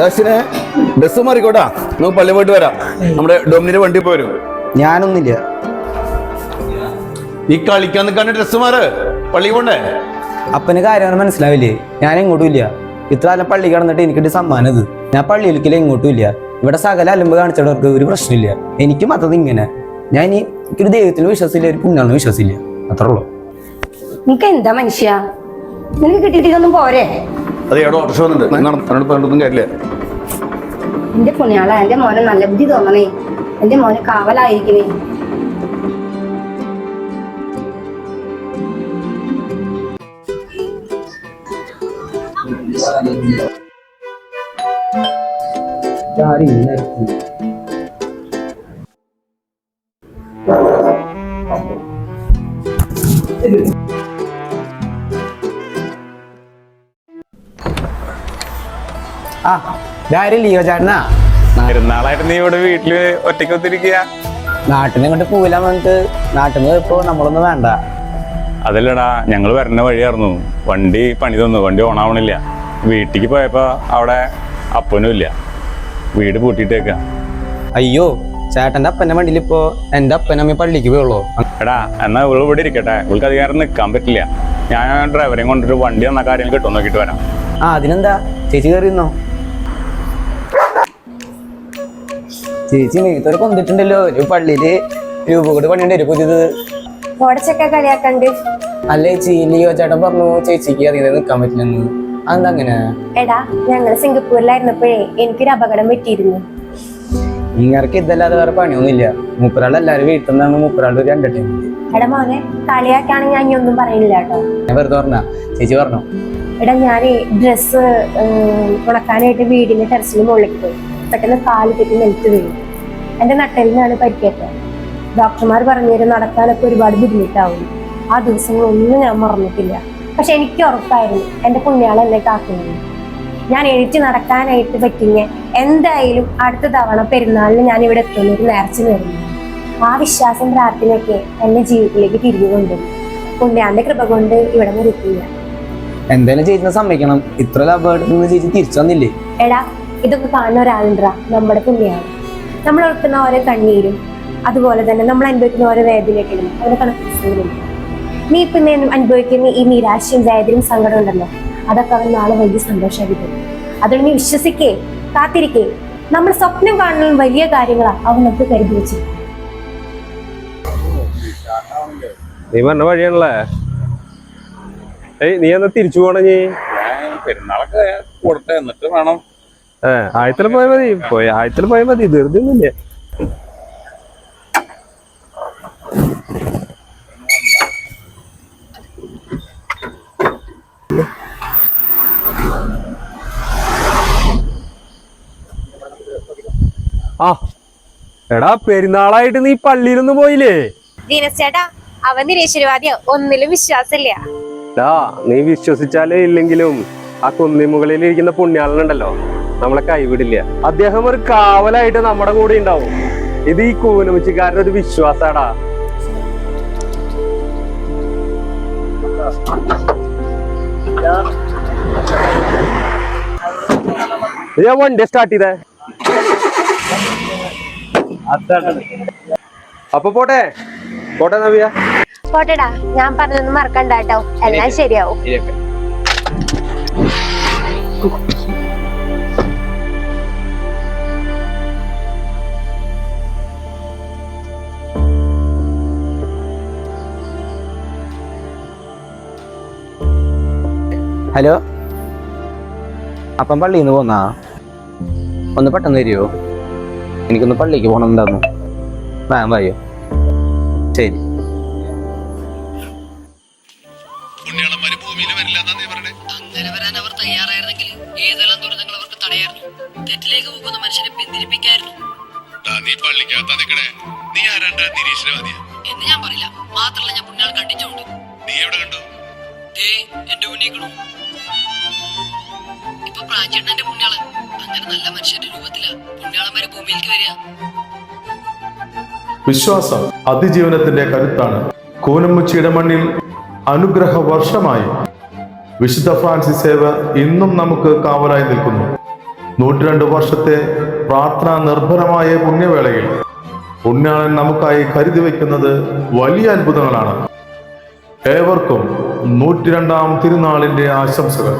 ഡാഷിനെ bus മാറിക്കോട്ടാ. നമുക്ക് പള്ളി പോയിട്ട് വരാം. നമ്മുടെ ഡൊമിനിന്റെ വണ്ടി പോരും. ഞാനൊന്നില്ല ഈ കളിക്കാൻ നിൽക്കാണ്ട് ഡ്രസ് മാറ്. പള്ളി പോണ്ടേ? അപ്പന് കാര്യം മനസ്സിലാവില്ലേ? ഞാൻ എങ്ങോട്ടും ഇല്ല ഇത്ര കാലം പള്ളി കിടന്നിട്ട് എനിക്കിട്ട് സമ്മാനം ഇത് ഞാൻ പള്ളിയിലേക്കില്ല എങ്ങോട്ടും ഇല്ല ഇവിടെ സകല അലമ്പ് കാണിച്ചവർക്ക് ഒരു പ്രശ്നമില്ല. എനിക്ക് മത്തത് ഇങ്ങനെ ഞാൻ ഇനി എനിക്കൊരു ദൈവത്തിൽ വിശ്വസില്ല ഒരു പുണ്യാണെന്ന് വിശ്വാസമില്ല. അത്രേ ഉള്ളൂ. നിനക്ക് എന്താ മനുഷ്യ? നിനക്ക് കിട്ടിയിട്ടൊന്നും പോരെ? അത് എവിടെ ഓട്ടോ വന്നിട്ടുണ്ട്. എന്നോട് കാര്യമില്ല. എന്റെ പുണ്യാള എന്റെ മോനെ നല്ല ബുദ്ധി തോന്നണേ. എന്റെ മോനെ കാവലായിരിക്കണേ. ആ ഇതാരും ലിയോ ചേട്ടനാ? പെരുന്നാളായിട്ട് നീ ഇവിടെ വീട്ടിൽ ഒറ്റയ്ക്ക് ഒത്തിരിക്കുക നാട്ടിൽ ഇങ്ങോട്ട് പോവില്ല വന്നിട്ട് നാട്ടിൽ നിന്ന് ഇപ്പോ നമ്മളൊന്നും വേണ്ട. അതല്ലടാ ഞങ്ങൾ വരുന്ന വഴിയായിരുന്നു. വണ്ടി പണി തന്നു വണ്ടി ഓണാവണില്ല. വീട്ടിക്ക് പോയപ്പോ അവിടെ അപ്പനും ഇല്ല. വീട് പൂട്ടിയിട്ടേക്ക. അയ്യോ ചേട്ടന്റെ അപ്പന്റെ വണ്ടിയിൽ ഇപ്പോ എന്റെ അപ്പനമ്മ പള്ളിക്ക് പോയുള്ളൂ. എടാ എന്നാ ഇവൾ ഇവിടെ ഇരിക്കട്ടെ. ഇവൾക്ക് അധികാരം നിൽക്കാൻ പറ്റില്ല. ഞാൻ ഡ്രൈവറെയും കൊണ്ടൊരു വണ്ടി എന്ന കാര്യം കിട്ടും നോക്കിട്ട് വരാം. ആ അതിനെന്താ? ചേച്ചി കയറിയിരുന്നോ ചേച്ചി നീത്തൊരു കൊന്നിട്ടുണ്ടല്ലോ. ഒരു പള്ളിയിൽ രൂപ കൂടി പണിയുണ്ട്. ഒരു പുതിയത്. ഓടച്ചൊക്കെ കളിയാക്കണ്ട്. അല്ല ചേച്ചി ലിയോ ചേട്ടൻ പറഞ്ഞു ചേച്ചിക്ക് അധികം നിൽക്കാൻ പറ്റില്ലെന്ന്. അതെന്താ അങ്ങനെ? എടാ ഞങ്ങൾ സിംഗപ്പൂരിലായിരുന്നപ്പോഴേ എനിക്കൊരു അപകടം പറ്റിയിരുന്നു. ഇങ്ങർക്ക് ഇതല്ലാതെ വേറെ പണിയൊന്നുമില്ല. മൂപ്പരാൾ എല്ലാരും വീട്ടിൽ നിന്നാണ് മൂപ്പരാളുടെ ഒരു എന്റർടൈൻമെന്റ് എടാ മോനെ കളിയാക്കാണെങ്കിൽ ഞാൻ ഒന്നും പറയുന്നില്ല കേട്ടോ. ഞാൻ വെറുതെ പറഞ്ഞ. ചേച്ചി പറഞ്ഞു? എടാ ഞാൻ ഡ്രസ്സ് ഉണക്കാനായിട്ട് വീടിന്റെ ടെറസിന് മുകളിലേക്ക് പോയി. പെട്ടെന്ന് കാൽ തെറ്റി നിലത്ത് വീണു. എന്റെ നട്ടലിനാണ് പരിക്കേറ്റത്. ഡോക്ടർമാർ പറഞ്ഞു നടക്കാനൊക്കെ ഒരുപാട് ബുദ്ധിമുട്ടാവും. ആ ദിവസങ്ങളൊന്നും ഞാൻ മറന്നിട്ടില്ല. പക്ഷെ എനിക്ക് ഉറപ്പായിരുന്നു. എന്റെ പുണ്യാളെന്നെ കാക്കുന്നത് ഞാൻ എഴുതി നടക്കാനായിട്ട് പറ്റിങ്ങ എന്തായാലും അടുത്ത തവണ പെരുന്നാളിന് ഞാൻ ഇവിടെ എത്തുന്ന. ഒരു നേർച്ച നേരുന്നു ആ വിശ്വാസം പ്രാർത്ഥനയൊക്കെ എന്റെ ജീവിതത്തിലേക്ക് തിരികെ കൊണ്ടുവന്നു പുണ്യാന്റെ കൃപ കൊണ്ട് ഇവിടെ നിർത്തില്ല എന്തായാലും ചേച്ചിനെ സമ്മതിക്കണം. ഇത്ര ലാഭമായിട്ട് ചേച്ചി തിരിച്ചു വന്നില്ലേ? എടാ ഇതൊക്കെ കാണുന്ന ഒരാളുണ്ടാ നമ്മുടെ പുണ്യാണ് നമ്മൾ ഓർക്കുന്ന ഓരോ കണ്ണീരും അതുപോലെ തന്നെ നമ്മൾ അനുഭവിക്കുന്ന ഓരോ വേദനയൊക്കെ അവരെ കണക്ക് നീ ഇപ്പം അനുഭവിക്കുന്ന ഈ നിരാശയും വേദനയും സങ്കടം ഉണ്ടല്ലോ. അതൊക്കെ അവൻ നാളെ വലിയ സന്തോഷമാക്കി തരും അതുകൊണ്ട് നീ വിശ്വസിക്കേ കാത്തിരിക്കേ. നമ്മൾ സ്വപ്നം കാണുന്ന വലിയ കാര്യങ്ങളാണ് അവൻ നമുക്ക് കരുതി വെച്ചു നീ പറഞ്ഞ വഴിയാണല്ലേ? ഏയ് നീ എന്നാ തിരിച്ചു പോണ നീ? പെരുന്നാളൊക്കെ കൊടുട്ടെ എന്നിട്ട് വേണം. ഏ ആയത്തിൽ പോയാൽ മതി. പോയ ആയത്തിൽ പോയാൽ മതി. ധൃതി ആ. എടാ പെരുന്നാളായിട്ട് നീ പള്ളിയിലൊന്നും പോയില്ലേ? ദീനച്ചേട്ടാ അവൻ നിരീശ്വരവാദിയോ ഒന്നിലും വിശ്വാസമില്ല. ഡാ നീ വിശ്വസിച്ചാലേ ഇല്ലെങ്കിലും ആ കുന്നിമുകളിൽ ഇരിക്കുന്ന പുണ്യാളനുണ്ടല്ലോ നമ്മളെ കൈവിടില്ല. അദ്ദേഹം ഒരു കാവലായിട്ട് നമ്മുടെ കൂടെ ഉണ്ടാവും. ഇത് ഈ കൂനമുച്ചിക്കാരുടെ ഒരു വിശ്വാസാടാ. വണ്ടി സ്റ്റാർട്ട് ചെയ്തേ. അപ്പൊ പോട്ടെ. പോട്ടെ നവ്യ. പോട്ടെടാ. ഞാൻ പറഞ്ഞൊന്നും മറക്കണ്ട കേട്ടോ. എല്ലാം ശരിയാവും. ഹലോ. അപ്പം പള്ളിയിൽ നിന്ന് പോന്നാ? ഒന്ന് പെട്ടെന്ന് തരുമോ എനിക്കൊന്ന് പള്ളിക്ക് പോകണം എന്താന്ന്. വാ വയ്യോ ശരി. അങ്ങനെ വരാൻ അവർ തയ്യാറായിരുന്നെങ്കിൽ ഏതെല്ലാം ദുരിതങ്ങൾ അവർക്ക് തടയായിരുന്നു. തെറ്റിലേക്ക് പോകുന്ന മനുഷ്യനെ പിന്തിരിപ്പിക്കായിരുന്നു. നീ പള്ളിക്കകത്താ നിക്കണേ. നീ ആരാണ്ട നിരീശ്വരവാദിയാ? എന്ന് ഞാൻ പറയില്ല. മാത്രമല്ല ഞാൻ പുണ്യാൾ കണ്ടിച്ചുണ്ട് നീ എവിടെ കണ്ടു? ദേ എന്റെ ഉണ്ണിക്കണു ഇപ്പൊ പ്രാചേട്ടൻ എന്റെ പുണ്യാൾ. ഭൂമിയിലേക്ക് വിശ്വാസം അതിജീവനത്തിന്റെ കരുത്താണ്. കൂനമ്മുച്ചിയുടെ മണ്ണിൽ അനുഗ്രഹ വർഷമായി. വിശുദ്ധ ഫ്രാൻസിസ് സേവ ഇന്നും നമുക്ക് കാവലായി നിൽക്കുന്നു. നൂറ്റിരണ്ട് വർഷത്തെ പ്രാർത്ഥനാ നിർഭരമായ പുണ്യവേളയിൽ പുണ്യാളൻ നമുക്കായി കരുതി വയ്ക്കുന്നത് വലിയ അത്ഭുതങ്ങളാണ്. ഏവർക്കും നൂറ്റിരണ്ടാം തിരുനാളിന്റെ ആശംസകൾ.